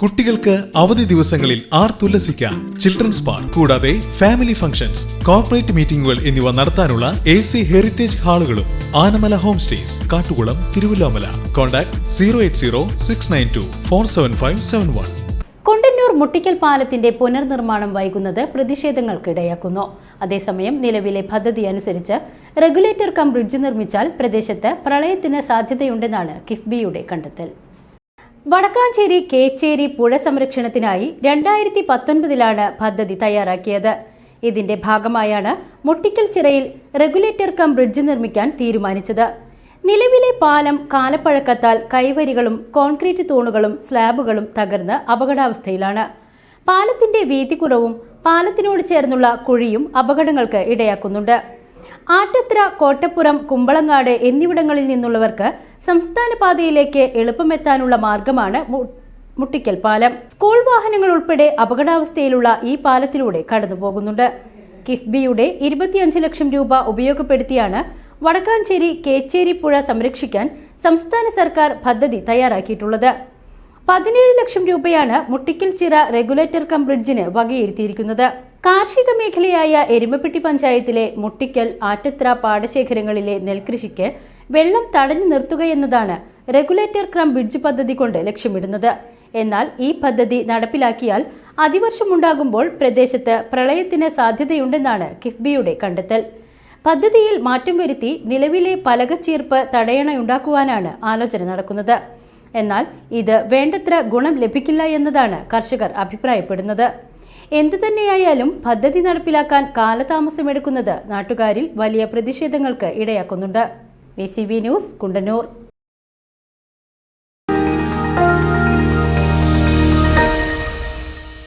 കുട്ടികൾക്ക് അവധി ദിവസങ്ങളിൽ ആർ തുല്ലസിക്കാം. ചിൽഡ്രൻസ് പാർക്ക് കൂടാതെ ഫാമിലി ഫംഗ്ഷൻസ് കോർപ്പറേറ്റ് മീറ്റിംഗുകൾ എന്നിവ നടത്താനുള്ള A C heritage ഹാളുകളും Anamala home stays Kattukulam Thiruvilwamala. Contact zero eight zero six nine two four seven five seven one Kondannur Muttikkal പാലത്തിന്റെ പുനർനിർമ്മാണം വൈകുന്നത് പ്രതിഷേധങ്ങൾക്കിടയാക്കുന്നു. അതേസമയം നിലവിലെ പദ്ധതി അനുസരിച്ച് റെഗുലേറ്റർ കം ബ്രിഡ്ജ് നിർമ്മിച്ചാൽ പ്രദേശത്ത് പ്രളയത്തിന് സാധ്യതയുണ്ടെന്നാണ് കിഫ്ബിയുടെ കണ്ടെത്തൽ. വടക്കാഞ്ചേരി കേച്ചേരി പുഴ സംരക്ഷണത്തിനായി രണ്ടായിരത്തി പത്തൊൻപതിലാണ് പദ്ധതി തയ്യാറാക്കിയത്. ഇതിന്റെ ഭാഗമായാണ് മുട്ടിക്കൽ ചിറയിൽ റെഗുലേറ്റർ കം ബ്രിഡ്ജ് നിർമ്മിക്കാൻ തീരുമാനിച്ചത്. നിലവിലെ പാലം കാലപ്പഴക്കത്താൽ കൈവരികളും കോൺക്രീറ്റ് തൂണുകളും സ്ലാബുകളും തകർന്ന് അപകടാവസ്ഥയിലാണ്. പാലത്തിന്റെ വീതി കുറവും പാലത്തിനോട് ചേർന്നുള്ള കുഴിയും അപകടങ്ങൾക്ക് ഇടയാക്കുന്നുണ്ട്. ആറ്റത്ര കോട്ടപ്പുറം കുമ്പളങ്ങാട് എന്നിവിടങ്ങളിൽ നിന്നുള്ളവർക്ക് സംസ്ഥാന പാതയിലേക്ക് എളുപ്പമെത്താനുള്ള മാർഗമാണ് മുട്ടിക്കൽ പാലം. സ്കൂൾ വാഹനങ്ങൾ ഉൾപ്പെടെ അപകടാവസ്ഥയിലുള്ള ഈ പാലത്തിലൂടെ കടന്നുപോകുന്നുണ്ട്. കിഫ്ബിയുടെ ഇരുപത്തിയഞ്ച് ലക്ഷം രൂപ ഉപയോഗപ്പെടുത്തിയാണ് വടക്കാഞ്ചേരി കേച്ചേരി പുഴ സംരക്ഷിക്കാൻ സംസ്ഥാന സർക്കാർ പദ്ധതി തയ്യാറാക്കിയിട്ടുള്ളത്. പതിനേഴ് ലക്ഷം രൂപയാണ് മുട്ടിക്കൽ ചിറ റെഗുലേറ്റർ കം ബ്രിഡ്ജിന് വകയിരുത്തിയിരിക്കുന്നത്. കാർഷിക മേഖലയായ എരുമപ്പെട്ടി പഞ്ചായത്തിലെ മുട്ടിക്കൽ ആറ്റത്ര പാടശേഖരങ്ങളിലെ നെൽകൃഷിക്ക് വെള്ളം തടഞ്ഞു നിർത്തുകയെന്നതാണ് റെഗുലേറ്റർ ക്രം ബ്രിഡ്ജ് പദ്ധതി കൊണ്ട് ലക്ഷ്യമിടുന്നത്. എന്നാൽ ഈ പദ്ധതി നടപ്പിലാക്കിയാൽ അതിവർഷമുണ്ടാകുമ്പോൾ പ്രദേശത്ത് പ്രളയത്തിന് സാധ്യതയുണ്ടെന്നാണ് കിഫ്ബിയുടെ കണ്ടെത്തൽ. പദ്ധതിയിൽ മാറ്റം വരുത്തി നിലവിലെ പലകച്ചീർപ്പ് തടയണയുണ്ടാക്കുവാനാണ് ആലോചന നടക്കുന്നത്. എന്നാൽ ഇത് വേണ്ടത്ര ഗുണം ലഭിക്കില്ല എന്നതാണ് കർഷകർ അഭിപ്രായപ്പെടുന്നത്. എന്തു തന്നെയായാലും പദ്ധതി നടപ്പിലാക്കാൻ കാലതാമസമെടുക്കുന്നത് നാട്ടുകാരിൽ വലിയ പ്രതിഷേധങ്ങൾക്ക് ഇടയാക്കുന്നുണ്ട്. V news Kundannoor.